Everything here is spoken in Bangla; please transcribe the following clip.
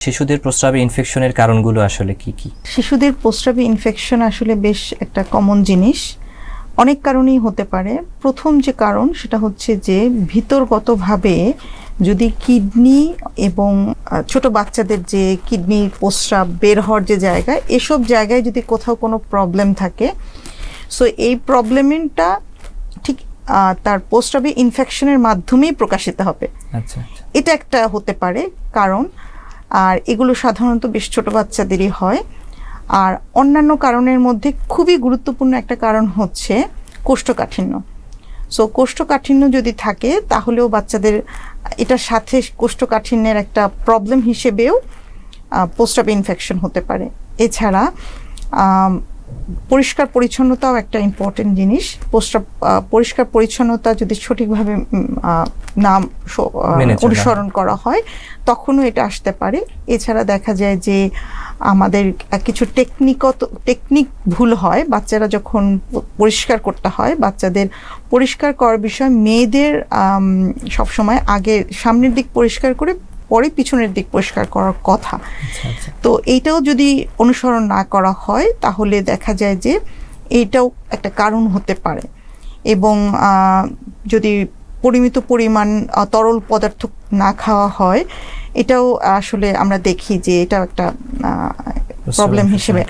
শিশুদের প্রস্রাবে ইনফেকশনের কারণগুলো আসলে কি কি? শিশুদের প্রস্রাবে ইনফেকশন আসলে বেশ একটা কমন জিনিস। অনেক কারণেই হতে পারে। প্রথম যে কারণ সেটা হচ্ছে যে ভিতরগতভাবে যদি কিডনি এবং ছোট বাচ্চাদের যে কিডনির প্রস্রাব বের হওয়ার যে জায়গা এসব জায়গায় যদি কোথাও কোনো প্রবলেম থাকে সো এই প্রবলেমটা ঠিক তার প্রস্রাবে ইনফেকশনের মাধ্যমেই প্রকাশিত হবে। আচ্ছা আচ্ছা। এটা একটা হতে পারে কারণ আর এগুলো সাধারণত বেশ ছোটো বাচ্চাদেরই হয়। আর অন্যান্য কারণের মধ্যে খুবই গুরুত্বপূর্ণ একটা কারণ হচ্ছে কোষ্ঠকাঠিন্য। সো কোষ্ঠকাঠিন্য যদি থাকে, তাহলেও বাচ্চাদের এটার সাথে কোষ্ঠকাঠিন্যের একটা প্রবলেম হিসেবেও পোস্টাপ ইনফেকশন হতে পারে। এছাড়া পরিষ্কার পরিচ্ছন্নতাও একটা ইম্পর্টেন্ট জিনিস। পোস্টাপ পরিষ্কার পরিচ্ছন্নতা যদি সঠিকভাবে নাম। অনুসরণ করা হয় তখনও এটা আসতে পারে। এছাড়া দেখা যায় যে আমাদের কিছু টেকনিকত টেকনিক ভুল হয়। বাচ্চারা যখন পরিষ্কার করতে হয় বাচ্চাদের পরিষ্কার করার বিষয় মেয়েদের সবসময় আগে সামনের দিক পরিষ্কার করে পরে পিছনের দিক পরিষ্কার করার কথা। আচ্ছা আচ্ছা। তো এইটাও যদি অনুসরণ না করা হয় তাহলে দেখা যায় যে এইটাও একটা কারণ হতে পারে। এবং যদি পরিমিত পরিমাণ তরল পদার্থ না খাওয়া হয় এটাও আসলে আমরা দেখি যে এটাও একটা প্রবলেম হিসেবে